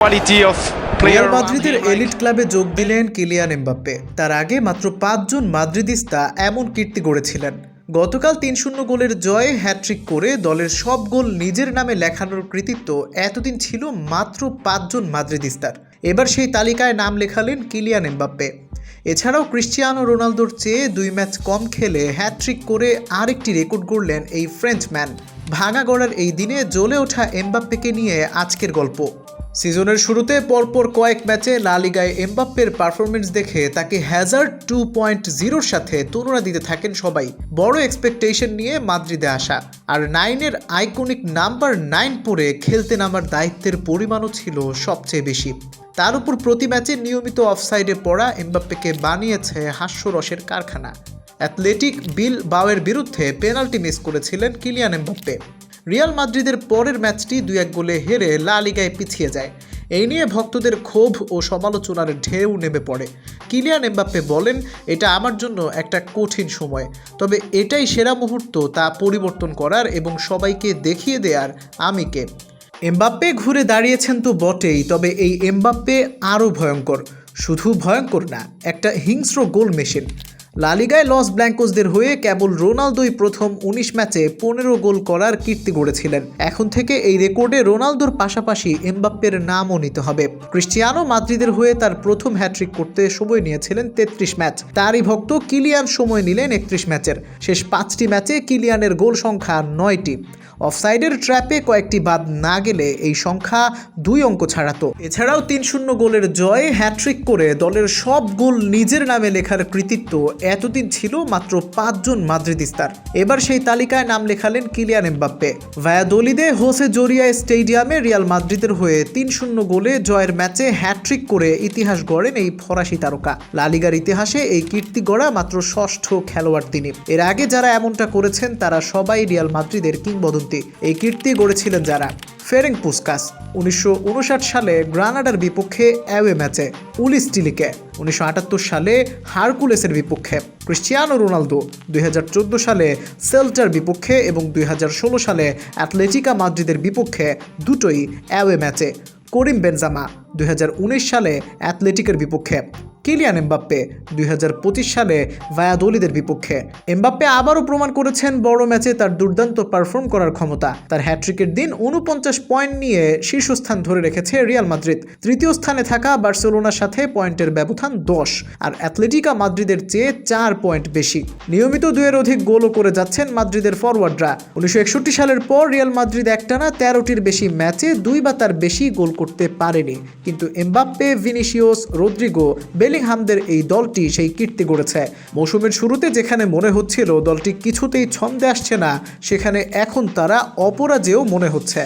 of player Real মাদ্রিদের elite ক্লাবে যোগ দিলেন কিলিয়ান এমবাপ্পে। তার আগে মাত্র পাঁচজন মাদ্রিদিস্তা এমন কীর্তি গড়েছিলেন। গতকাল তিন শূন্য গোলের জয়ে হ্যাট্রিক করে দলের সব গোল নিজের নামে লেখানোর কৃতিত্ব এতদিন ছিল মাত্র পাঁচজন মাদ্রিদিস্তার। এবার সেই তালিকায় নাম লেখালেন কিলিয়ান এমবাপ্পে। এছাড়াও ক্রিশ্চিয়ানো রোনালদোর চেয়ে দুই ম্যাচ কম খেলে হ্যাট্রিক করে আরেকটি রেকর্ড গড়লেন এই ফ্রেঞ্চ ম্যান ভাঙা গড়ার এই দিনে জ্বলে ওঠা এমবাপ্পেকে নিয়ে আজকের গল্প। সিজনের শুরুতে পরপর কয়েক ম্যাচে লা লিগায় এমবাপ্পের পারফরমেন্স দেখে তাকে হ্যাজার্ড টু পয়েন্ট জিরোর সাথে তুলনা দিতে থাকেন সবাই। বড় এক্সপেকটেশন নিয়ে মাদ্রিদে আসা। আর নাইনের আইকনিক নাম্বার নাইন পরে খেলতে নামার দায়িত্বের পরিমাণও ছিল সবচেয়ে বেশি। তার উপর প্রতি ম্যাচে নিয়মিত অফসাইডে পড়া এমবাপ্পেকে বানিয়েছে হাস্যরসের কারখানা। অ্যাথলেটিক বিল বাওয়ের বিরুদ্ধে পেনাল্টি মিস করেছিলেন কিলিয়ান এমবাপ্পে। রিয়াল মাদ্রিদের পরের ম্যাচটি দুই এক গোলে হেরে লা লিগায় পিছিয়ে যায়। এই নিয়ে ভক্তদের ক্ষোভ ও সমালোচনার ঢেউ নেমে পড়ে। কিলিয়ান এমবাপ্পে বলেন, এটা আমার জন্য একটা কঠিন সময়, তবে এটাই সেরা মুহূর্ত তা পরিবর্তন করার এবং সবাইকে দেখিয়ে দেওয়ার আমি কে। এমবাপ্পে ঘুরে দাঁড়িয়েছেন তো বটেই, তবে এই এমবাপ্পে আরও ভয়ঙ্কর। শুধু ভয়ঙ্কর না, একটা হিংস্র গোল মেশিন। লালিগায় লস ব্ল্যাঙ্কোসদের হয়ে কেবল রোনালদোই প্রথম উনিশ ম্যাচে পনেরো গোল করার কীর্তি গড়েছিলেন। এখন থেকে এই রেকর্ডে রোনালদোর পাশাপাশি এমবাপ্পের নামও নিতে হবে। ক্রিস্টিয়ানো মাদ্রিদের হয়ে তার প্রথম হ্যাট্রিক করতে সময় নিয়েছিলেন তেত্রিশ ম্যাচ। তারই ভক্ত কিলিয়ান সময় নিলেন একত্রিশ ম্যাচের। শেষ পাঁচটি ম্যাচে কিলিয়ানের গোল সংখ্যা নয়টি। অফসাইডের ট্র্যাপে কয়েকটি বাদ না গেলে এই সংখ্যা দুই অঙ্ক ছাড়াতো। এছাড়াও তিন শূন্য গোলের জয়ে হ্যাট্রিক করে দলের সব গোল নিজের নামে লেখার কৃতিত্ব এতদিন ছিল মাত্র পাঁচজন মাদ্রিদিস্তার। এবার সেই তালিকায় নাম লেখালেন কিলিয়ান এমবাপ্পে। ভায়াদোলিদে হোসে জোরিয়া স্টেডিয়ামে রিয়াল মাদ্রিদের হয়ে তিন শূন্য গোলে জয়ের ম্যাচে হ্যাট্রিক করে ইতিহাস গড়েন এই ফরাসি তারকা। লালিগার ইতিহাসে এই কীর্তি গড়া মাত্র ষষ্ঠ খেলোয়াড় তিনি। এর আগে যারা এমনটা করেছেন, তারা সবাই রিয়াল মাদ্রিদের কিংবদন্তি। এই কীর্তি গড়েছিলেন যারা। ফেরেং পুস্কাস উনিশশো সালে গ্রানাডার বিপক্ষে অ্যাওয়ে ম্যাচে উলিস টিলিকে। উনিশশো আটাত্তর সালে হারকুলেসের বিপক্ষে ক্রিশ্চিয়ানো রোনালদো। দুই হাজার চোদ্দ সালে সেল্টার বিপক্ষে এবং দুই হাজার ষোলো সালে অ্যাথলেটিকা মাদ্রিদের বিপক্ষে দুটোই অ্যাওয়ে ম্যাচে করিম বেনজামা দুই হাজার উনিশ সালে অ্যাথলেটিকের বিপক্ষে। কিলিয়ান এমবাপ্পে দুই হাজার পঁচিশ সালে ভায়াদোলিদের বিপক্ষে। এমবাপ্পে আবারও প্রমাণ করেছেন বড় ম্যাচে তার দুর্দান্ত পারফর্ম করার ক্ষমতা। তার হ্যাট্রিকের দিন উনপঞ্চাশ পয়েন্ট নিয়ে শীর্ষস্থান ধরে রেখেছে রিয়াল মাদ্রিদ। তৃতীয় স্থানে থাকা বার্সেলোনার সাথে পয়েন্টের ব্যবধান দশ, আর অ্যাথলেটিকা মাদ্রিদের চেয়ে চার পয়েন্ট বেশি। নিয়মিত দুয়ের অধিক গোলও করে যাচ্ছেন মাদ্রিদের ফরওয়ার্ডরা উনিশশো একষট্টি সালের পর রিয়াল মাদ্রিদ একটানা তেরোটির বেশি ম্যাচে দুই বা তার বেশি গোল করতে পারেনি। কিন্তু এমবাপ্পে ভিনিসিওস রদ্রিগো বেলিংহামদের এই দলটি সেই কীর্তি গড়েছে। মৌসুমের শুরুতে যেখানে মনে হচ্ছিল দলটি কিছুতেই ছন্দে আসছে না, সেখানে এখন তারা অপরাজেয় মনে হচ্ছে।